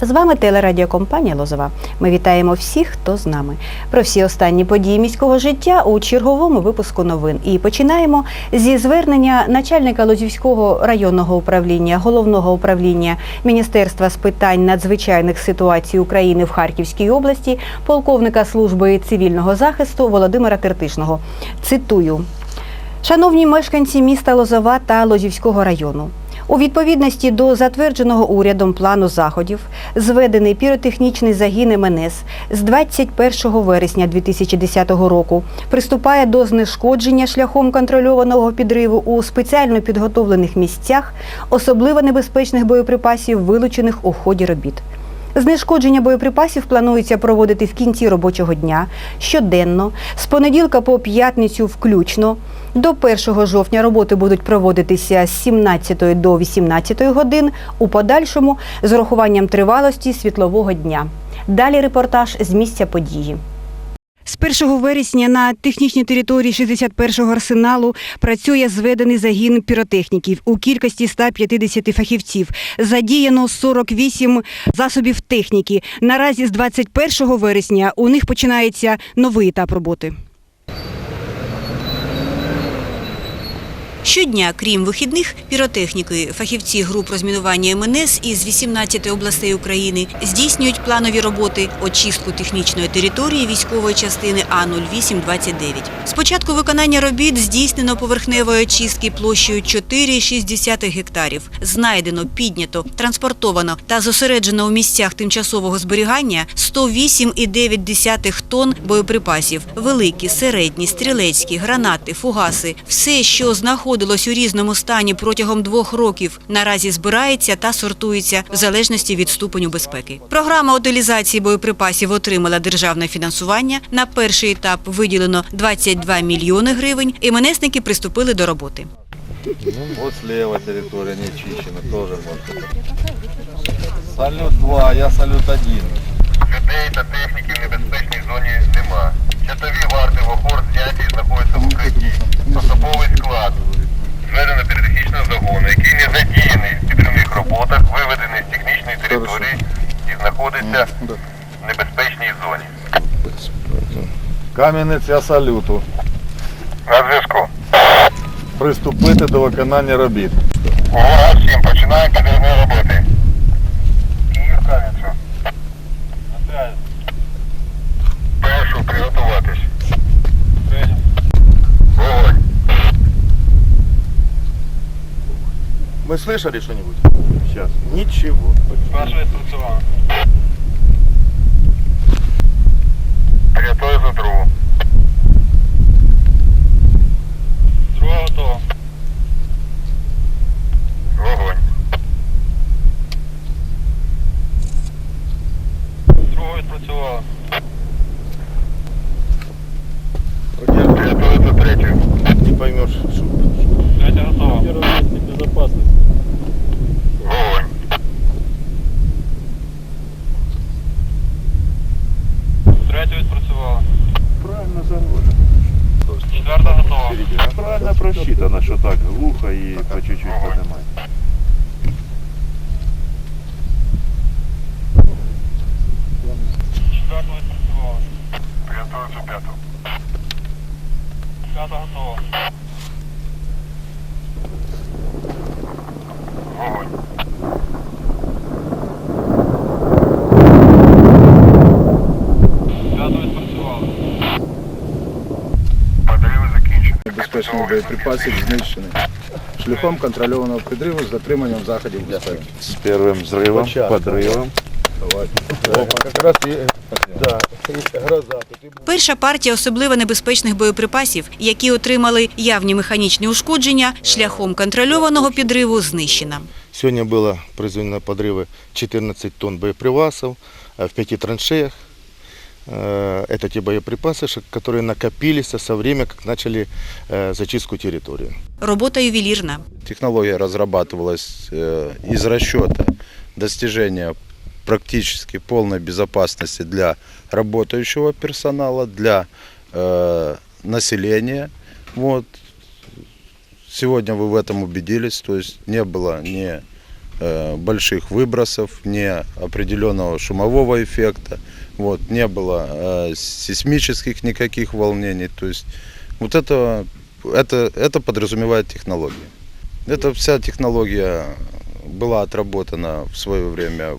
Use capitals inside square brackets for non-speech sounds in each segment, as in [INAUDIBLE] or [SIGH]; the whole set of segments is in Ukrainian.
З вами телерадіокомпанія Лозова. Ми вітаємо всіх, хто з нами. Про всі останні події міського життя у черговому випуску новин. І починаємо зі звернення начальника Лозівського районного управління, головного управління Міністерства з питань надзвичайних ситуацій України в Харківській області, полковника служби цивільного захисту Володимира Тертишного. Цитую. Шановні мешканці міста Лозова та Лозівського району. У відповідності до затвердженого урядом плану заходів зведений піротехнічний загін МНС з 21 вересня 2010 року приступає до знешкодження шляхом контрольованого підриву у спеціально підготовлених місцях особливо небезпечних боєприпасів, вилучених у ході робіт. Знешкодження боєприпасів планується проводити в кінці робочого дня щоденно, з понеділка по п'ятницю включно. До 1 жовтня роботи будуть проводитися з 17 до 18 годин, у подальшому з урахуванням тривалості світлового дня. Далі репортаж з місця події. З 1 вересня на технічній території 61-го арсеналу працює зведений загін піротехніків у кількості 150 фахівців. Задіяно 48 засобів техніки. Наразі з 21 вересня у них починається новий етап роботи. Щодня, крім вихідних, піротехніки, фахівці груп розмінування МНС із 18 областей України здійснюють планові роботи очистку технічної території військової частини А0829. З початку виконання робіт здійснено поверхневої очистки площею 4,6 гектарів. Знайдено, піднято, транспортовано та зосереджено у місцях тимчасового зберігання 108,9 тонн боєприпасів. Великі, середні, стрілецькі, гранати, фугаси – все, що знаходилось у різному стані протягом двох років, наразі збирається та сортується в залежності від ступеню безпеки. Програма утилізації боєприпасів отримала державне фінансування. На перший етап виділено 22 мільйони гривень. І МНСники приступили до роботи. Ну, вот слева территория не чищена, тоже можно. Салют 2, я салют 1. Людей та техніки в небезпечній зоні нема. Часові варти в опор зняті знаходяться в укритті. Особовий склад. Зведено піротехнічного загону, який не задіяний в підривних роботах, виведений з технічної території і знаходиться в небезпечній зоні. Кам'янець я салюту. На зв'язку. Приступити до виконання робіт. Увага всім, починаємо слышали что-нибудь? Сейчас. Ничего. Перший спрацював. Приготові за другу. Друга готова. Вогонь. Друга відпрацювала. Приготові за третю. Не поймешь, что. Третя готова. Вогонь. Третя відпрацювала. Правильно заложено. Четверта готова. Правильно просчитано, що так глухо і по чуть-чуть поднимать. Четверта відпрацювала. Приготові за п'яту. П'ята готова. Вогонь. П'ята відпрацювала. Подриви закінчені. небезпечних боєприпасів знищений шляхом контрольованого підриву з дотриманням заходів безпеки. З першим взривом, подрывом. Как раз и... Да, [LAUGHS] гроза. Тут і Перша партія особливо небезпечних боєприпасів, які отримали явні механічні ушкодження, шляхом контрольованого підриву знищена. Сегодня было произведено подрывы 14 тонн боеприпасов э, в пяти траншеях. Э, Это те боеприпасы, ш- которые накопились со времени, как начали э, зачистку территории. Робота ювелірна. Технология разрабатывалась э, из расчета достижения Практически полной безопасности для работающего персонала, для э, населения. Вот. Сегодня вы в этом убедились, то есть не было ни э, больших выбросов, ни определенного шумового эффекта, вот, не было э, сейсмических никаких волнений. То есть вот это, это, это подразумевает технология. Эта вся технология была отработана в свое время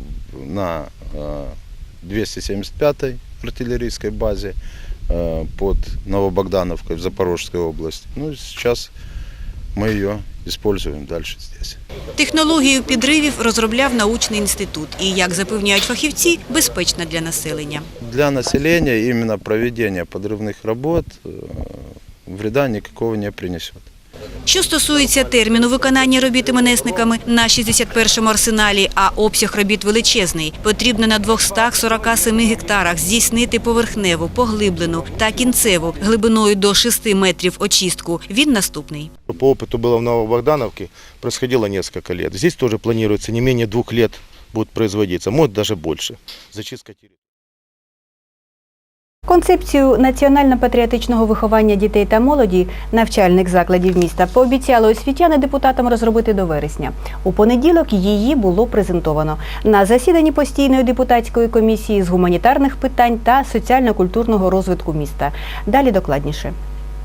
на э, 275-й артиллерийской базе э, под Новобогдановкой в Запорожской области. Ну и сейчас мы ее используем дальше здесь. Технологію підривів розробляв научний інститут і, як запевняють фахівці, безпечна для населення. Для населения именно проведение подрывных работ э, вреда никакого не принесет. Що стосується терміну виконання робіт іменесниками на 61-му арсеналі, а обсяг робіт величезний, потрібно на 247 гектарах здійснити поверхневу, поглиблену та кінцеву глибиною до 6 метрів очистку. Він наступний. По опыту было в Новобогдановке, происходило несколько лет. Здесь тоже планируется не менее двух лет будет производиться, может даже больше. Зачистка территории. Концепцію національно-патріотичного виховання дітей та молоді навчальних закладів міста пообіцяли освітяни депутатам розробити до вересня. У понеділок її було презентовано на засіданні постійної депутатської комісії з гуманітарних питань та соціально-культурного розвитку міста. Далі докладніше.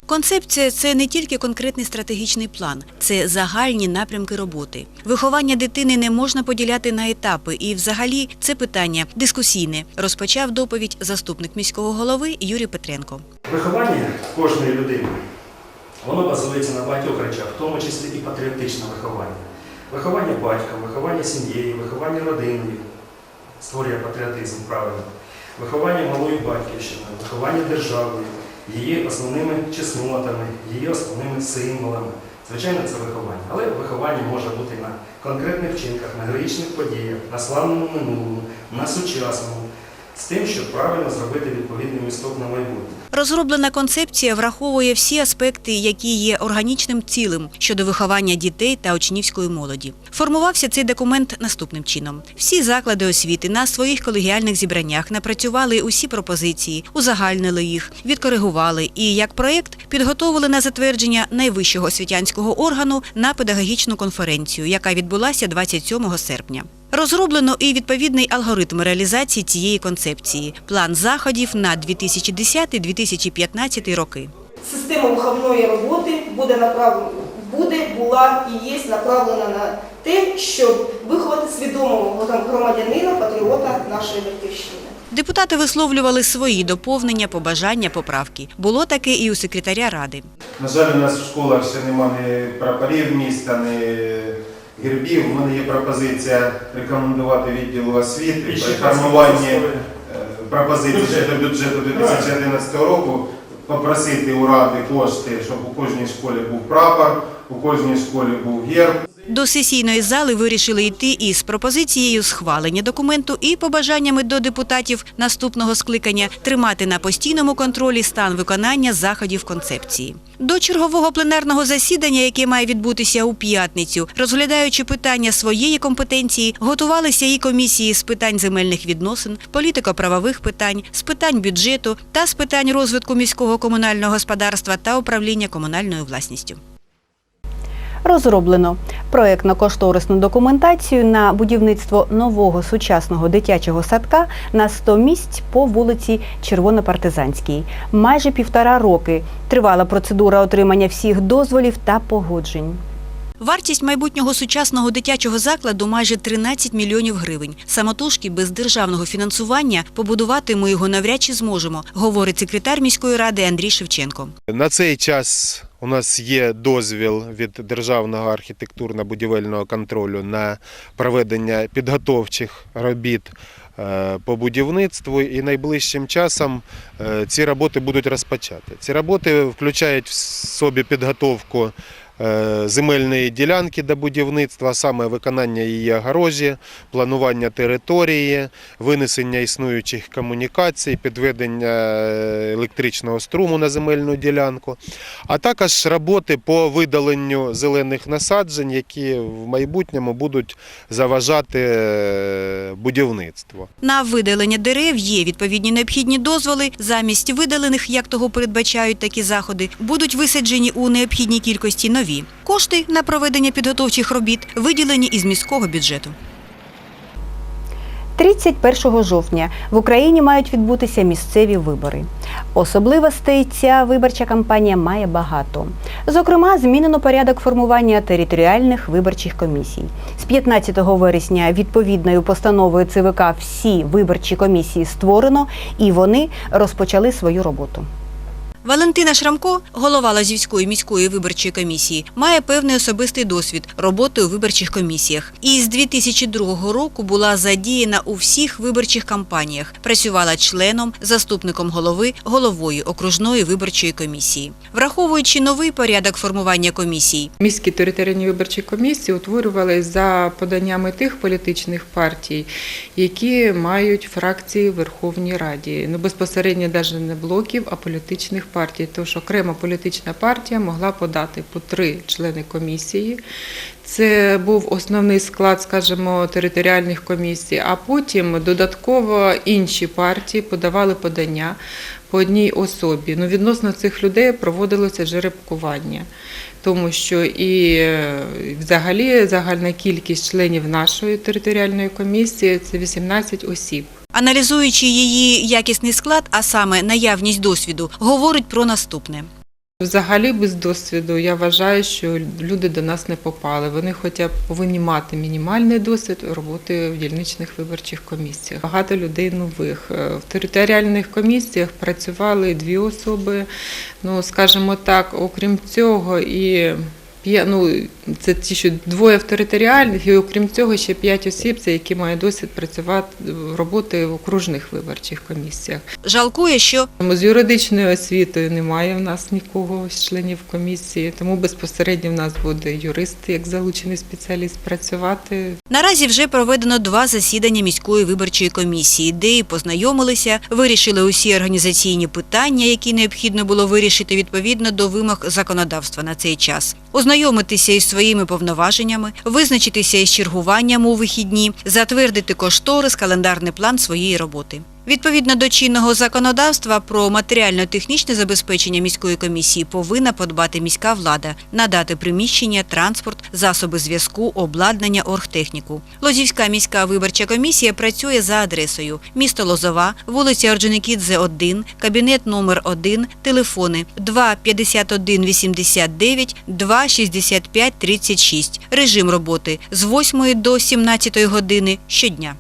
Концепція це не тільки конкретний стратегічний план, це загальні напрямки роботи. Виховання дитини не можна поділяти на етапи, і взагалі це питання дискусійне. Розпочав доповідь заступник міського голови Юрій Петренко. Виховання кожної людини, воно базується на багатьох речах, в тому числі і патріотичне виховання. Виховання батька, виховання сім'єї, виховання родини створює патріотизм правильно. Виховання малої батьківщини, виховання державою, її основними чеснотами, її основними символами. Звичайно, це виховання. Але виховання може бути на конкретних вчинках, на героїчних подіях, на славному минулому, на сучасному, з тим, щоб правильно зробити відповідний місток на майбутнє. Розроблена концепція враховує всі аспекти, які є органічним цілим щодо виховання дітей та учнівської молоді. Формувався цей документ наступним чином: всі заклади освіти на своїх колегіальних зібраннях напрацювали усі пропозиції, узагальнили їх, відкоригували і як проєкт підготовили на затвердження найвищого освітянського органу на педагогічну конференцію, яка відбулася 27 серпня. Розроблено і відповідний алгоритм реалізації цієї концепції, план заходів на 2010-2015 роки. Система виховної роботи буде направлена, буде, була і є направлена на те, щоб виховати свідомого громадянина, патріота нашої батьківщини. Депутати висловлювали свої доповнення, побажання, поправки. Було таке і у секретаря ради. На жаль, у нас в школах ще немає ні прапорів міста, ні гербів. У мене є пропозиція рекомендувати відділу освіти при формуванні пропозиції щодо бюджету 2011 року попросити у ради кошти, щоб у кожній школі був прапор, у кожній школі був герб. До сесійної зали вирішили йти із пропозицією схвалення документу і побажаннями до депутатів наступного скликання тримати на постійному контролі стан виконання заходів концепції. До чергового пленарного засідання, яке має відбутися у п'ятницю, розглядаючи питання своєї компетенції, готувалися і комісії з питань земельних відносин, політико-правових питань, з питань бюджету та з питань розвитку міського комунального господарства та управління комунальною власністю. Розроблено проєктно-кошторисну документацію на будівництво нового сучасного дитячого садка на 100 місць по вулиці Червонопартизанській. Майже півтора роки тривала процедура отримання всіх дозволів та погоджень. Вартість майбутнього сучасного дитячого закладу майже 13 мільйонів гривень. Самотужки без державного фінансування побудувати ми його навряд чи зможемо, говорить секретар міської ради Андрій Шевченко. На цей час у нас є дозвіл від Державного архітектурно-будівельного контролю на проведення підготовчих робіт е, по будівництву, і найближчим часом е, ці роботи будуть розпочаті. Ці роботи включають в собі підготовку земельної ділянки до будівництва, саме виконання її огорожі, планування території, винесення існуючих комунікацій, підведення е, електричного струму на земельну ділянку, а також роботи по видаленню зелених насаджень, які в майбутньому будуть заважати е, будівництво. На видалення дерев є відповідні необхідні дозволи. Замість видалених, як того передбачають такі заходи, будуть висаджені у необхідній кількості нові нові. Кошти на проведення підготовчих робіт виділені із міського бюджету. 31 жовтня в Україні мають відбутися місцеві вибори. Особливостей ця виборча кампанія має багато. Зокрема, змінено порядок формування територіальних виборчих комісій. З 15 вересня відповідною постановою ЦВК всі виборчі комісії створено і вони розпочали свою роботу. Валентина Шрамко, голова Лазівської міської виборчої комісії, має певний особистий досвід роботи у виборчих комісіях. І з 2002 року була задіяна у всіх виборчих кампаніях. Працювала членом, заступником голови, головою окружної виборчої комісії. Враховуючи новий порядок формування комісій, Міські територіальні виборчі комісії утворювалися за поданнями тих політичних партій, які мають фракції в Верховній Раді. Ну безпосередньо навіть не блоків, а політичних партій. Тож окрема політична партія могла подати по три члени комісії. Це був основний склад, скажімо, територіальних комісій, а потім додатково інші партії подавали подання по одній особі. Ну, відносно цих людей проводилося жеребкування, тому що і е, взагалі загальна кількість членів нашої територіальної комісії це 18 осіб. Аналізуючи її якісний склад, а саме наявність досвіду, говорить про наступне. Взагалі без досвіду я вважаю, що люди до нас не попали. Вони хоча б повинні мати мінімальний досвід роботи в дільничних виборчих комісіях. Багато людей нових. Е, В територіальних комісіях працювали дві особи. Ну, скажімо так, окрім цього, і ну, це ті, що двоє в територіальних, і окрім цього ще п'ять осіб, це які мають досвід працювати роботи в окружних виборчих комісіях. Жалкує, що З юридичною освітою немає в нас нікого з членів комісії, тому безпосередньо в нас буде юрист, як залучений спеціаліст, працювати. Наразі вже проведено два засідання міської виборчої комісії, де і познайомилися, вирішили усі організаційні питання, які необхідно було вирішити відповідно до вимог законодавства на цей час. Ознайомитися із своїми повноваженнями, визначитися із чергуванням у вихідні, затвердити кошторис, календарний план своєї роботи. Відповідно до чинного законодавства про матеріально-технічне забезпечення міської комісії повинна подбати міська влада, надати приміщення, транспорт, засоби зв'язку, обладнання, оргтехніку. Лозівська міська виборча комісія працює за адресою місто Лозова, вулиця Орджоникідзе 1, кабінет номер 1, телефони 2 51 89 2 65 36. Режим роботи з 8 до 17 години щодня.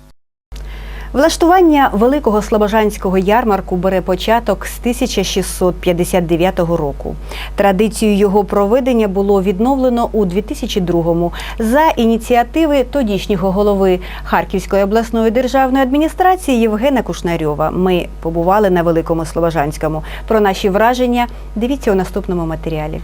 Влаштування Великого Слобожанського ярмарку бере початок з 1659 року. Традицію його проведення було відновлено у 2002-му за ініціативи тодішнього голови Харківської обласної державної адміністрації Євгена Кушнарьова. Ми побували на Великому Слобожанському. Про наші враження дивіться у наступному матеріалі.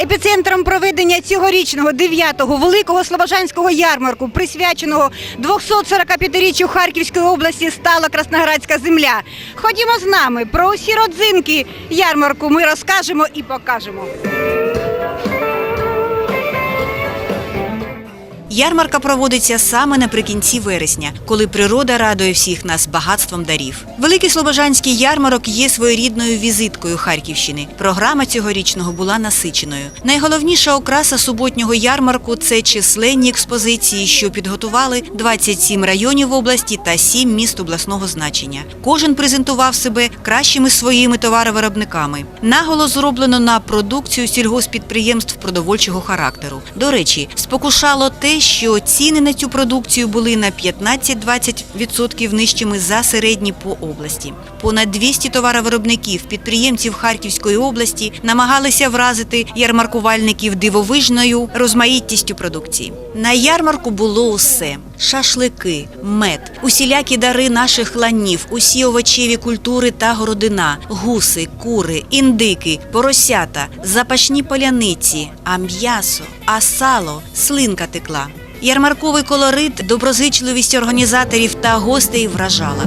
Епіцентром проведення цьогорічного 9-го великого слобожанського ярмарку, присвяченого 245-річчю Харківської області, стала Красноградська земля. Ходімо з нами про усі родзинки ярмарку. Ми розкажемо і покажемо. Ярмарка проводиться саме наприкінці вересня, коли природа радує всіх нас багатством дарів. Великий Слобожанський ярмарок є своєрідною візиткою Харківщини. Програма цьогорічного була насиченою. Найголовніша окраса суботнього ярмарку це численні експозиції, що підготували 27 районів області та 7 міст обласного значення. Кожен презентував себе кращими своїми товаровиробниками. Наголос зроблено на продукцію сільгоспідприємств продовольчого характеру. До речі, спокушало те, що ціни на цю продукцію були на 15-20% нижчими за середні по області. Понад 200 товаровиробників, підприємців Харківської області намагалися вразити ярмаркувальників дивовижною розмаїттістю продукції. На ярмарку було усе: шашлики, мед, усілякі дари наших ланів, усі овочеві культури та городина, гуси, кури, індики, поросята, запашні поляниці, а м'ясо, а сало, слинка текла. Ярмарковий колорит, доброзичливість організаторів та гостей вражала.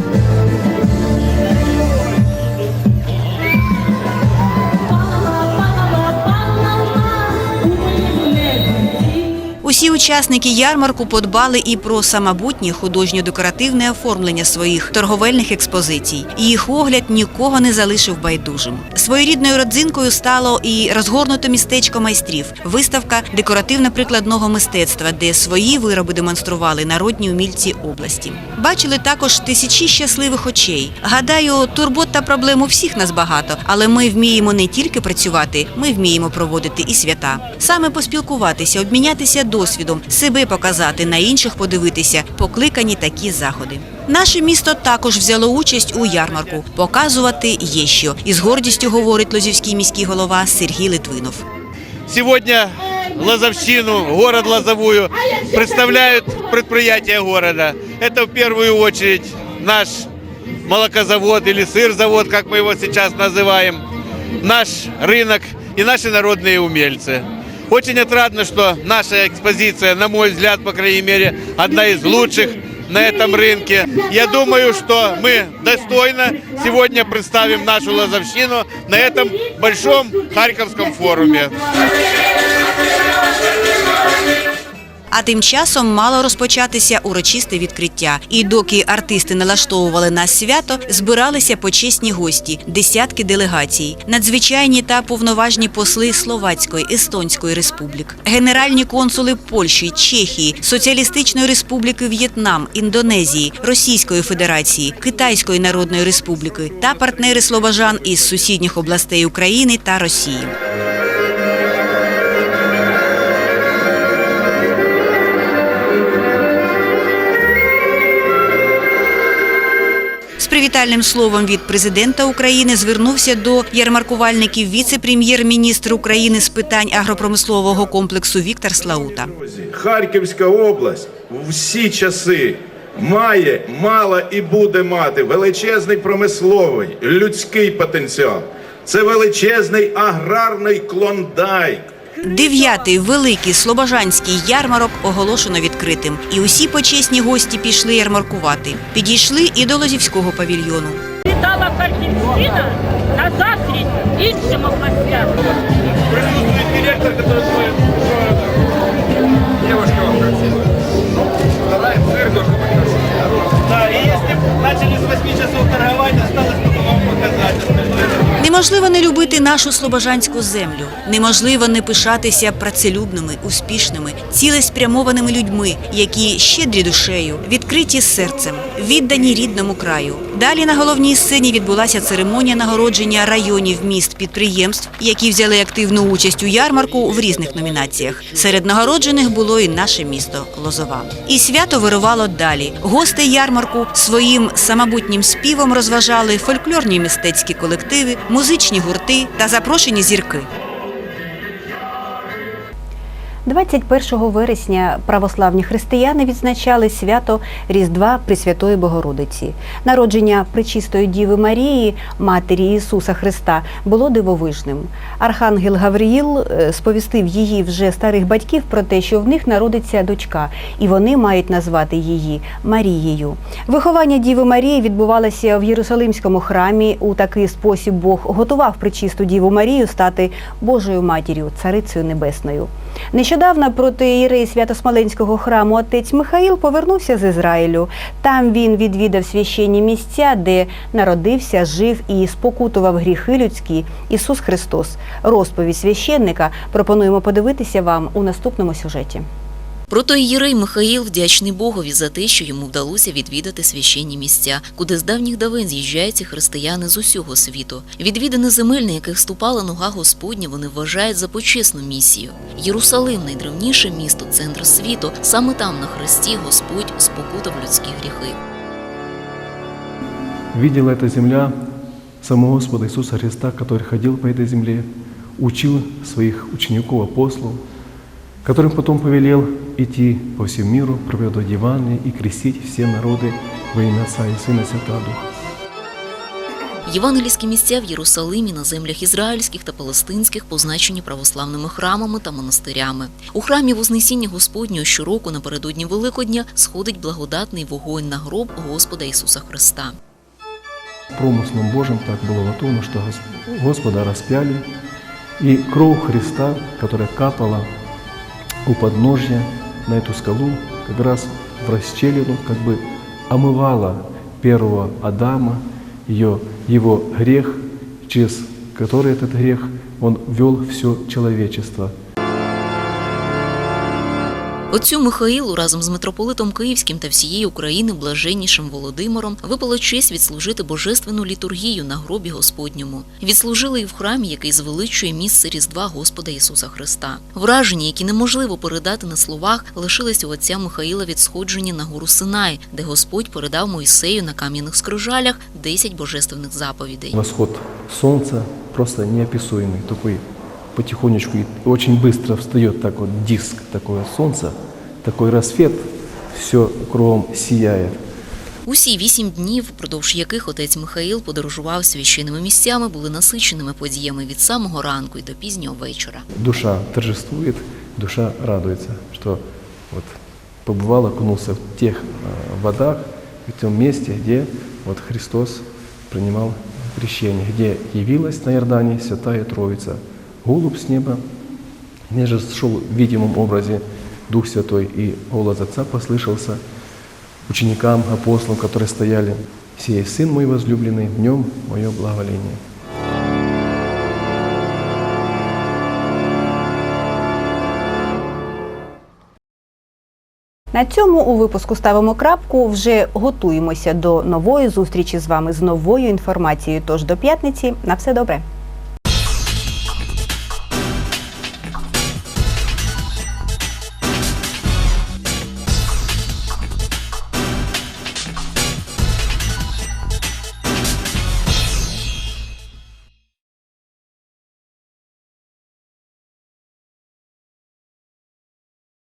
Усі учасники ярмарку подбали і про самобутнє художньо-декоративне оформлення своїх торговельних експозицій. Їх огляд нікого не залишив байдужим. Своєрідною родзинкою стало і розгорнуте містечко майстрів, виставка декоративно-прикладного мистецтва, де свої вироби демонстрували народні умільці області. Бачили також тисячі щасливих очей. Гадаю, турбот та проблем у всіх нас багато, але ми вміємо не тільки працювати, ми вміємо проводити і свята. Саме поспілкуватися, обмінятися досвідом, себе показати, на інших подивитися, покликані такі заходи. Наше місто також взяло участь у ярмарку. Показувати є що. І з гордістю говорить лозівський міський голова Сергій Литвинов. Сегодня Лозовщину, город Лозовую представляют предприятия города. Это в первую очередь наш молокозавод или сырзавод, как мы его сейчас называем, наш рынок и наши народные умельцы. Очень отрадно, что наша экспозиция, на мой взгляд, по крайней мере, одна из лучших на этом рынке. Я думаю, что мы достойно сегодня представим нашу Лозовщину на этом большом Харьковском форуме. А тим часом мало розпочатися урочисте відкриття. І доки артисти налаштовували на свято, збиралися почесні гості, десятки делегацій, надзвичайні та повноважні посли Словацької, Естонської республік, генеральні консули Польщі, Чехії, Соціалістичної Республіки В'єтнам, Індонезії, Російської Федерації, Китайської Народної Республіки та партнери Слобожан із сусідніх областей України та Росії. З привітальним словом від президента України звернувся до ярмаркувальників віце-прем'єр-міністр України з питань агропромислового комплексу Віктор Слаута. Харківська область в всі часи має, мала і буде мати величезний промисловий людський потенціал. Це величезний аграрний клондайк. Дев'ятий великий слобожанський ярмарок оголошено відкритим, і усі почесні гості пішли ярмаркувати. Підійшли і до Лозівського павільйону. Вітала Харківщина на зустріч іншим областям. Присутствует директор, который будет... Девушка вам красивая. Давай, сыр должен быть красивый. Да, и если б начали с 8 часов торговать, осталось только вам показать остальное. Неможливо не любити нашу слобожанську землю. Неможливо не пишатися працелюбними, успішними, цілеспрямованими людьми, які щедрі душею, відкриті серцем, віддані рідному краю. Далі на головній сцені відбулася церемонія нагородження районів, міст, підприємств, які взяли активну участь у ярмарку в різних номінаціях. Серед нагороджених було і наше місто Лозова. І свято вирувало далі. Гости ярмарку своїм самобутнім співом розважали фольклорні мистецькі колективи, музичні гурти та запрошені зірки. 21 вересня православні християни відзначали свято Різдва Пресвятої Богородиці. Народження Пречистої Діви Марії, Матері Ісуса Христа, було дивовижним. Архангел Гавриїл е, сповістив її вже старих батьків про те, що в них народиться дочка, і вони мають назвати її Марією. Виховання Діви Марії відбувалося в Єрусалимському храмі. У такий спосіб Бог готував Пречисту Діву Марію стати Божою матір'ю, царицею небесною. Нещодавно протиєрей Свято-Смоленського храму отець Михаїл повернувся з Ізраїлю. Там він відвідав священні місця, де народився, жив і спокутував гріхи людські Ісус Христос. Розповідь священника пропонуємо подивитися вам у наступному сюжеті. Протоієрей Михаїл вдячний Богові за те, що йому вдалося відвідати священні місця, куди з давніх давен з'їжджаються християни з усього світу. Відвідини земель, на яких ступала нога Господня, вони вважають за почесну місію. Єрусалим найдревніше місто, центр світу. Саме там на хресті Господь спокутав людські гріхи. Видела эта земля самого Господа Иисуса Христа, который ходил по этой земле, учил своих учеников, апостолов, которым потом повелел идти по всему миру, проповедовать Евангелие и крестить все народы во имя Отца и Сына и Святого Духа. Євангельські місця в Єрусалимі на землях ізраїльських та палестинських позначені православними храмами та монастирями. У храмі Вознесіння Господнього щороку напередодні Великодня сходить благодатний вогонь на гроб Господа Ісуса Христа. Промыслом Божьим так было готово, что Гос- Господа распяли, и кровь Христа, которая капала у подножья на эту скалу, как раз в расщелину, как бы омывала первого Адама, ее, его грех, через который этот грех он вел все человечество. Отцю Михаїлу разом з митрополитом Київським та всією України блаженнішим Володимиром випала честь відслужити божественну літургію на гробі Господньому. Відслужили і в храмі, який звеличує місце Різдва Господа Ісуса Христа. Враження, які неможливо передати на словах, лишились у отця Михаїла від сходження на гору Синай, де Господь передав Моїсею на кам'яних скрижалях 10 божественних заповідей. Восход солнца просто неописуемый, такой потихонечку и очень быстро встает так вот диск такое солнца, такой рассвет, все кругом сияет. Усі вісім днів, впродовж яких отець Михаїл подорожував священними місцями, були насиченими подіями від самого ранку і до пізнього вечора. Душа торжествует, душа радуется, что вот побывал, окунулся в тех э, водах, в том месте, где вот Христос принимал крещение, где явилась на Иордане Святая Троица, голубь с неба, неже шел в видимом образе Дух Святой, и голос Отца послышался ученикам, апостолам, которые стояли, «Сей Сын мой возлюбленный, в нем мое благоволение». На цьому у випуску ставимо крапку. Вже готуємося до нової зустрічі з вами з новою інформацією. Тож до п'ятниці на все добре.